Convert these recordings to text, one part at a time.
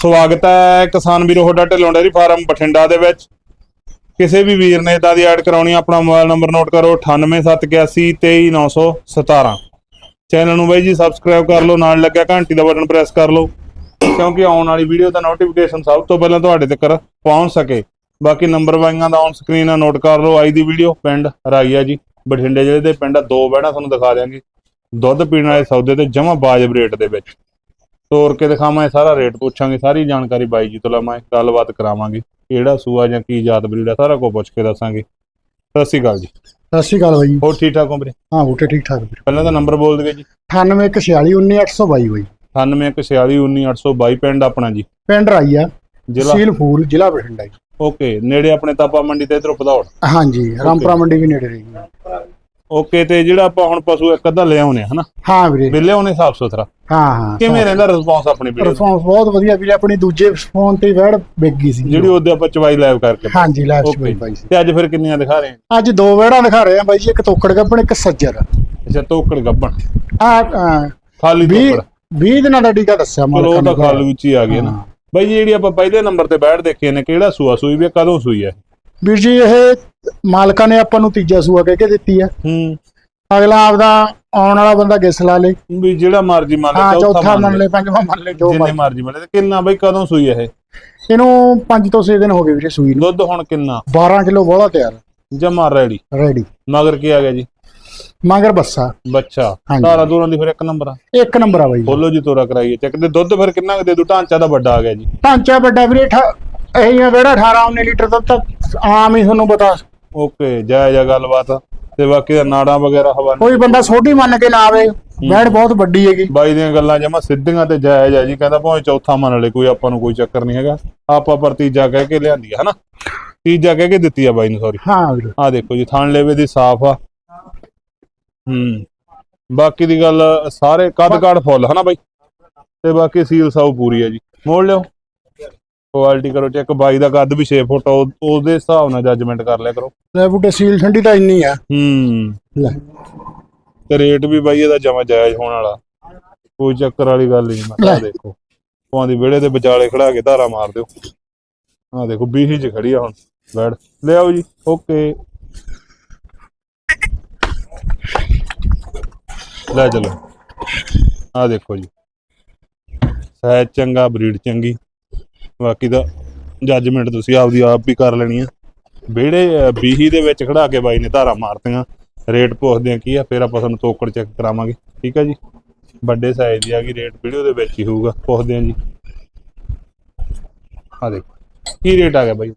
ਸਵਾਗਤ ਹੈ ਕਿਸਾਨ ਵੀਰੋ ਤੁਹਾਡਾ ਢਿੱਲੋਂ ਡੇਅਰੀ ਫਾਰਮ ਬਠਿੰਡਾ ਦੇ ਵਿੱਚ। ਕਿਸੇ ਵੀ ਵੀਰ ਨੇ ਇਦਾਂ ਦੀ ਐਡ ਕਰਾਉਣੀ ਆਪਣਾ ਮੋਬਾਈਲ ਨੰਬਰ ਨੋਟ ਕਰੋ 9871823917 ਚੈਨਲ ਨੂੰ ਬਾਈ ਜੀ ਸਬਸਕ੍ਰਾਈਬ ਕਰ ਲਓ ਨਾਲ ਲੱਗਿਆ ਘੰਟੀ ਦਾ ਬਟਨ ਪ੍ਰੈਸ ਕਰ ਲਓ ਕਿਉਂਕਿ ਆਉਣ ਵਾਲੀ ਵੀਡੀਓ ਦਾ ਨੋਟੀਫਿਕੇਸ਼ਨ ਸਭ ਤੋਂ ਪਹਿਲਾਂ ਤੁਹਾਡੇ ਤੱਕ ਪਹੁੰਚ ਸਕੇ। ਬਾਕੀ ਨੰਬਰ ਵਾਈਆਂ ਦਾ ਔਨ ਸਕਰੀਨ ਆ ਨੋਟ ਕਰ ਲਓ ਅੱਜ ਦੀ ਵੀਡੀਓ ਪਿੰਡ ਰਾਈਆ ਜੀ ਬਠਿੰਡੇ ਜ਼ਿਲ੍ਹੇ ਦੇ ਪਿੰਡ ਆ, ਦੋ ਬਹਿਣਾ ਤੁਹਾਨੂੰ ਦਿਖਾ ਦਿਆਂਗੇ। ਦੁੱਧ ਪੀਣ ਵਾਲੇ ਸੌਦੇ ਤੇ ਜਮਾ ਬਾਜਬ ਰੇਟ ਦੇ ਵਿੱਚ। ਤੋਰ ਕੇ ਦਿਖਾਵਾਂ ਸਾਰਾ ਰੇਟ ਪੁੱਛਾਂਗੇ ਸਾਰੀ ਜਾਣਕਾਰੀ ਬਾਈ ਜੀ ਤੋਂ ਲਵਾਂਗੇ ਗੱਲਬਾਤ ਕਰਾਵਾਂਗੇ ਕਿਹੜਾ ਸੂਆ ਜਾਂ ਕੀ ਜਾਤ ਬਰੀਡ ਆ ਸਾਰਾ ਕੁਝ ਪੁੱਛ ਕੇ ਦੱਸਾਂਗੇ। ਸਤਿ ਸ਼੍ਰੀ ਅਕਾਲ ਜੀ। ਸਤਿ ਸ਼੍ਰੀ ਅਕਾਲ ਬਾਈ ਹੋਰ ਠੀਕ ਠਾਕ ਹੋ ਵੀਰੇ? ਹਾਂ ਬੂਟੇ ਠੀਕ ਠਾਕ ਵੀਰ। ਪਹਿਲਾਂ ਤਾਂ ਨੰਬਰ ਬੋਲ ਦਿਓ ਜੀ। 9814191822 ਬਾਈ 9814419822 ਪਿੰਡ ਆਪਣਾ ਜੀ। ਪਿੰਡ ਰਾਈਆ ਜ਼ਿਲ੍ਹਾ? ਸੀਲ ਫੂਲ ਜ਼ਿਲ੍ਹਾ ਬਠਿੰਡਾ ਜੀ। ਓਕੇ ਨੇੜੇ ਆਪਣੇ ਤਾਪਾ ਮੰਡੀ ਤੇ ਇਧਰੋਂ ਪਧੌੜ ਹਾਂਜੀ ਰਾਮਪੁਰਾ ਮੰਡੀ ਵੀ ਨੇੜੇ ਰਹੀ ਓਕੇ ਤੇ ਜਿਹੜਾ ਆਪਾਂ ਹੁਣ ਪਸ਼ੂ ਇੱਕ ਅੱਧਾ ਲਿਆਉਨੇ ਹਨਾ? ਹਾਂ ਵੀਰੇ। ਬਿੱਲੇ ਉਹਨੇ ਸਾਫ਼ ਸੁਥਰਾ। ਹਾਂ ਹਾਂ ਕਿਵੇਂ ਰਹਿੰਦਾ ਰਿਸਪੌਂਸ ਆਪਣੀ ਵੀਡੀਓ ਰਿਸਪੌਂਸ ਬਹੁਤ ਵਧੀਆ ਵੀਰੇ ਆਪਣੀ ਦੂਜੇ ਫੋਨ ਤੇ ਵੜ ਵਿਕ ਗਈ ਸੀ। ਜਿਹੜੀ ਉਹਦੇ ਆਪਾਂ ਚਵਾਈ ਲਾਈਵ ਕਰਕੇ। ਹਾਂਜੀ ਲਾਸਟ Okay. ਬਾਈ ਸੀ। ਤੇ ਅੱਜ ਫਿਰ ਕਿੰਨੀਆਂ ਦਿਖਾ ਰਹੇ ਆ ਅੱਜ ਦੋ ਵੇੜਾਂ ਦਿਖਾ ਰਹੇ ਆ ਬਾਈ ਜੀ ਇੱਕ ਤੋਕੜ ਗੱਬਣ ਇੱਕ ਸੱਜਰ। ਅੱਛਾ ਤੋਕੜ ਗੱਬਣ। ਆ ਖਾਲੀ 20 ਤੋਕੜ। 20 ਦਿਨਾਂ ਦਾ ਟੀਕਾ ਦੱਸਿਆ ਮਾਲਕਾਂ ਉਹ ਤਾਂ ਨੇ ਖਾਲ ਵਿੱਚ ਹੀ ਆ ਗਈ ਨਾ। ਬਾਈ ਜਿਹੜੀ ਆਪਾਂ ਪਹਿਲੇ ਨੰਬਰ ਤੇ ਬੈਠ ਦੇਖੇ ਨੇ ਕਿਹੜਾ ਸੂਆ ਸੂਈ ਵੀ ਕਦੋਂ ਸੂਈ ਹੈ ਵੀਰ ਜੀ ਇਹ ਮਾਲਕਾਂ ਨੇ ਆਪਾਂ ਨੂੰ ਤੀਜਾ ਸੂਆ ਕਹਿ ਕੇ ਦਿੱਤੀ ਆ ਹੂੰ। ਅਗਲਾ ਆਪਦਾ ਆਉਣ ਵਾਲਾ ਬੰਦਾ ਗਿਸ ਲਾ ਲੇ। ਵੀ ਜਿਹੜਾ ਮਰਜ਼ੀ ਮੰਨ ਲੈ ਹਾਂ ਚੌਥਾ ਮੰਨ ਲੈ। ਪੰਜਵਾਂ ਮੰਨ ਲੈ ਜੋ ਜਿੰਨੇ ਮਰਜ਼ੀ। ਮੰਨ ਲੈ। ਤੇ ਕਿੰਨਾ ਬਾਈ ਕਦੋਂ ਸੂਈ ਇਹ? ਇਹਨੂੰ 5 ਤੋਂ 6 ਦਿਨ ਹੋ ਗਏ ਵੀਰੇ ਸੂਈ ਨੂੰ। ਦੁੱਧ ਹੁਣ ਕਿੰਨਾ? 12 ਕਿਲੋ ਬੋਲਾ ਤਿਆਰ। ਜਮਾ ਰੈਡੀ ਰੈਡੀ ਮਗਰ ਕੀ ਆ ਗਿਆ ਜੀ? ਮਗਰ ਬੱਸਾ। ਬੱਚਾ। ਧਾਰਾ ਦੂਰਾਂ ਦੀ ਫਿਰ ਇੱਕ ਨੰਬਰ ਆ। ਇੱਕ ਨੰਬਰ ਆ ਬਾਈ ਬੋਲੋ ਜੀ ਤੋਰਾ ਕਰਾਈਏ। ਚੱਕ ਦੇ ਦੁੱਧ ਫਿਰ ਕਿੰਨਾ ਦੇ ਦੂ? ਢਾਂਚਾ ਦਾ ਵੱਡਾ ਆ ਗਿਆ ਜੀ। ਢਾਂਚਾ ਵੱਡਾ ਵੀਰੇ ਇਹ ਆ ਜਿਹੜਾ 18 19 ਲੀਟਰ ਦੁੱਧ ਤਾਂ ਆਮ ਹੀ ਤੁਹਾਨੂੰ ਪਤਾ ਓਕੇ ਜੈ ਜੈ ਗੱਲਬਾਤ। ਤੇ ਬਾਕੀ ਦਾ ਨਾੜਾਂ ਵਗੈਰਾ ਹਵਾ ਕੋਈ ਬੰਦਾ ਛੋਟੀ ਮੰਨ ਕੇ ਨਾ ਆਵੇ ਬੈੜ ਬਹੁਤ ਵੱਡੀ ਹੈਗੀ। ਬਾਈ ਦੀਆਂ ਗੱਲਾਂ ਜਮਾ ਸਿੱਧੀਆਂ ਤੇ ਜਾਇਜ਼ ਆ ਜੀ ਕਹਿੰਦਾ ਭਾਵੇਂ ਚੌਥਾ ਮੰਨ ਲੈ ਕੋਈ ਆਪਾਂ ਨੂੰ ਕੋਈ ਚੱਕਰ ਨਹੀਂ ਹੈਗਾ। ਆਪਾਂ ਪਰ ਤੀਜਾ ਕਹਿ ਕੇ ਲਿਆਂਦੀ ਆ ਹਨਾ? ਤੀਜਾ ਕਹਿ ਕੇ ਦਿੱਤੀ ਆ ਬਾਈ ਨੂੰ ਸੌਰੀ ਹਾਂ ਵੀਰੇ। ਆ ਦੇਖੋ ਜੀ ਥਣ ਲੇਵੇ ਦੀ ਸਾਫ਼ ਆ। ਹੂੰ। ਬਾਕੀ ਦੀ ਗੱਲ ਸਾਰੇ ਕੱਦ ਕਾੜ ਫੁੱਲ ਹਨਾ ਬਾਈ? ਤੇ ਬਾਕੀ ਸੀਲ ਸਾਊ ਪੂਰੀ ਆ ਜੀ। ਮੋੜ ਲਿਓ। ਕੁਆਲਿਟੀ ਕਰੋ ਚੈੱਕ ਬਾਈ ਦਾ ਕੱਦ ਵੀ 6 ਫੁੱਟ ਆ, ਉਹ- ਉਹਦੇ ਹਿਸਾਬ ਨਾਲ ਜੱਜਮੈਂਟ ਕਰ ਲਿਆ ਕਰੋ। ਲੈ ਬੂਟੇ ਸੀਲ ਠੰਡੀ ਤਾਂ ਇੰਨੀ ਆ। ਹੂੰ। ਲੈ। ਤੇ ਰੇਟ ਵੀ ਬਾਈ ਇਹਦਾ ਜਮਾ ਜਾਇਜ਼ ਹੋਣ ਵਾਲਾ। ਕੋਈ ਚੱਕਰ ਵਾਲੀ ਗੱਲ ਨਹੀਂ ਮੈਂ ਲੈ। ਦੇਖੋ। ਭਾਂ ਦੀ ਵਿਹੜੇ ਦੇ ਵਿਚਾਲੇ ਖੜਾ ਕੇ ਧਾਰਾ ਮਾਰ ਦਿਓ। ਆਹ ਦੇਖੋ ਬੀਹੀ ਚ ਖੜੀ ਆ ਹੁਣ। ਬੈਠ। ਲਿਆਓ ਜੀ ਓਕੇ। ਲੈ ਚਲੋ। ਆਹ ਦੇਖੋ ਜੀ। ਸਹਿਜ ਚੰਗਾ ਬਰੀਡ ਚੰਗੀ। ਬਾਕੀ ਦਾ ਜੱਜਮੈਂਟ ਤੁਸੀਂ ਆਪਦੀ ਆਪ ਵੀ ਕਰ ਲੈਣੀ ਆ। ਵਿਹੜੇ ਬੀਹੀ ਦੇ ਵਿੱਚ ਖੜਾ ਕੇ ਬਾਈ ਨੇ ਧਾਰਾ ਮਾਰਤੀਆਂ। ਰੇਟ ਪੁੱਛਦੇ ਆ ਕੀ ਆ ਫਿਰ ਆਪਾਂ ਤੁਹਾਨੂੰ ਤੋਕੜ ਚੈੱਕ ਕਰਾਵਾਂਗੇ। ਠੀਕ ਆ ਜੀ? ਵੱਡੇ ਸਾਈਜ਼ ਦੀ ਆ ਗਈ ਰੇਟ ਵੀਡੀਓ ਦੇ ਵਿੱਚ ਹੀ ਹੋਊਗਾ। ਪੁੱਛਦੇ ਆ ਜੀ। ਆ ਦੇਖੋ ਕੀ ਰੇਟ ਆ ਗਿਆ ਬਾਈ?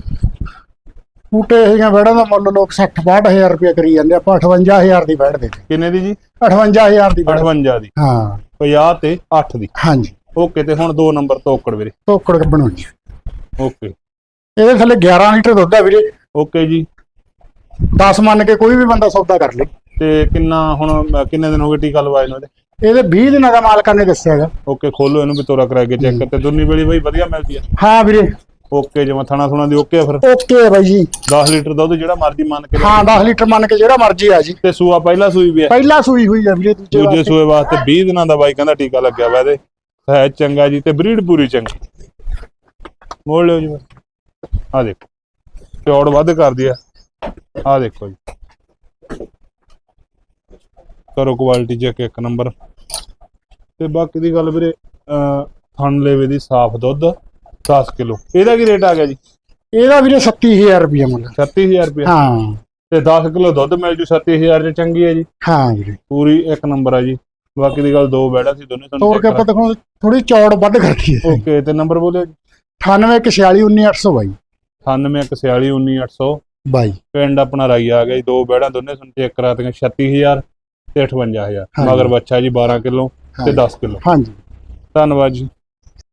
ਬੂਟੇ ਇਹ ਵੜਾਂ ਦਾ ਮੁੱਲ ਲੋਕ 60 62000 ਰੁਪਏ ਕਰੀ ਜਾਂਦੇ ਆਪਾਂ 58000 ਦੀ ਵੜ ਦੇ ਕਿੰਨੇ ਦੀ ਜੀ? 58000 ਦੀ ਵੜ 58 ਦੀ। ਹਾਂ। 50 ਤੇ 8 ਦੀ। ਹਾਂਜੀ। ਓਕੇ ਤੇ ਹੁਣ ਦੋ ਨੰਬਰ ਤੋਕੜ ਵੀਰੇ। ਤੋਕੜ ਗੱਬਣ ਹੋਈ ਓਕੇ ਇਹਦੇ ਥੱਲੇ 11 ਲੀਟਰ ਦੁੱਧ ਆ ਵੀਰੇ। ਓਕੇ ਜੀ। 10 ਮੰਨ ਕੇ ਕੋਈ ਵੀ ਬੰਦਾ ਸੌਦਾ ਕਰ ਲੇ। ਤੇ ਕਿੰਨਾ ਹੁਣ ਕਿੰਨੇ ਦਿਨ ਹੋ ਗਏ ਟੀਕਾ ਲਵਾਏ ਨੂੰ ਇਹਦੇ? ਇਹਦੇ 20 ਦਿਨਾਂ ਦਾ ਮਾਲਕਾਂ ਨੇ ਦੱਸਿਆ ਹੈਗਾ। ਓਕੇ ਖੋਲੋ ਇਹਨੂੰ ਵੀ ਤੋਰਾ ਕਰਾ ਕੇ ਚੈੱਕ ਤੇ। ਦੁੰਨੀ ਵੇਲੀ ਬਾਈ ਵਧੀਆ ਮਿਲਦੀ ਆ। ਹਾਂ ਵੀਰੇ। ਓਕੇ ਜਿਵੇਂ ਥਣਾ ਥੁਣਾ ਦੀ ਓਕੇ ਆ ਫਿਰ। ਓਕੇ ਹੈ ਬਾਈ ਜੀ। 10 ਲੀਟਰ ਦੁੱਧ ਜਿਹੜਾ ਮਰਜ਼ੀ ਮੰਨ ਕੇ। ਹਾਂ 10 ਲੀਟਰ ਮੰਨ ਕੇ ਜਿਹੜਾ ਮਰਜ਼ੀ ਆ ਜੀ। ਤੇ ਸੂਆ ਪਹਿਲਾ ਸੂਈ ਵੀ ਹੈ ਪਹਿਲਾ ਸੂਈ ਹੋਈ ਆ ਵੀਰੇ ਦੂਜੇ ਸੂਏ ਵਾਸਤੇ 20 ਦਿਨਾਂ ਦਾ ਬਾਈ ਕਹਿੰਦਾ ਟੀਕਾ ਲੱਗਿਆ ਵਾ ਇਹਦੇ। ਹੈ ਚੰਗਾ ਜੀ ਤੇ ਬਰੀਡ ਪੂਰੀ ਚੰਗੀ। ਮੋੜ ਲਿਓ ਜੀ ਆ ਦੇਖੋ ਚੌੜ ਵੱਧ ਕਰਦੀ ਆ। ਆ ਦੇਖੋ ਜੀ। ਕਰੋ ਕੁਆਲਿਟੀ ਚੈੱਕ ਇੱਕ ਨੰਬਰ ਤੇ ਬਾਕੀ ਦੀ ਗੱਲ ਵੀਰੇ ਥਣ ਲੇਵੇ ਦੀ ਸਾਫ਼ ਦੁੱਧ 10 ਕਿਲੋ। ਇਹਦਾ ਕੀ ਰੇਟ ਆ ਗਿਆ ਜੀ? ਇਹਦਾ ਵੀਰੇ 37000 ਰੁਪਏ ਮੁੱਲ। 36000 ਰੁਪਏ ਹਾਂ। ਤੇ 10 ਕਿਲੋ ਦੁੱਧ ਮਿਲ ਜੂ 37000 ਚ ਚੰਗੀ ਹੈ ਜੀ। ਹਾਂ ਵੀਰੇ। ਪੂਰੀ ਇੱਕ ਨੰਬਰ ਆ ਜੀ। ਬਾਕੀ ਦੀ ਗੱਲ ਦੋ ਬੈੜਾ ਸੀ ਦੋਨੇ ਤੋੜ ਕੇ ਆਪਾਂ ਦਿਖਾਉਂ ਥੋੜੀ ਚੌੜ ਵੱਧ ਕਰਦੀ ਹੈ ਓਕੇ ਤੇ ਨੰਬਰ ਬੋਲਿਓ ਜੀ। 9814191822 9814191800 ਬਾਈ। ਪਿੰਡ ਆਪਣਾ ਰਾਈ ਆ ਗਿਆ ਜੀ ਦੋ ਬੈੜਾਂ ਦੋਨੇ ਸੁਣ ਚੈੱਕ ਕਰਾਤੀਆਂ 36000 ਤੇ 58000 ਹਾਂਜੀ। ਮਗਰ ਬੱਚਾ ਜੀ 12 ਕਿਲੋ ਤੇ ਹਾਂਜੀ। 10 ਕਿਲੋ। ਹਾਂਜੀ। ਧੰਨਵਾਦ ਜੀ।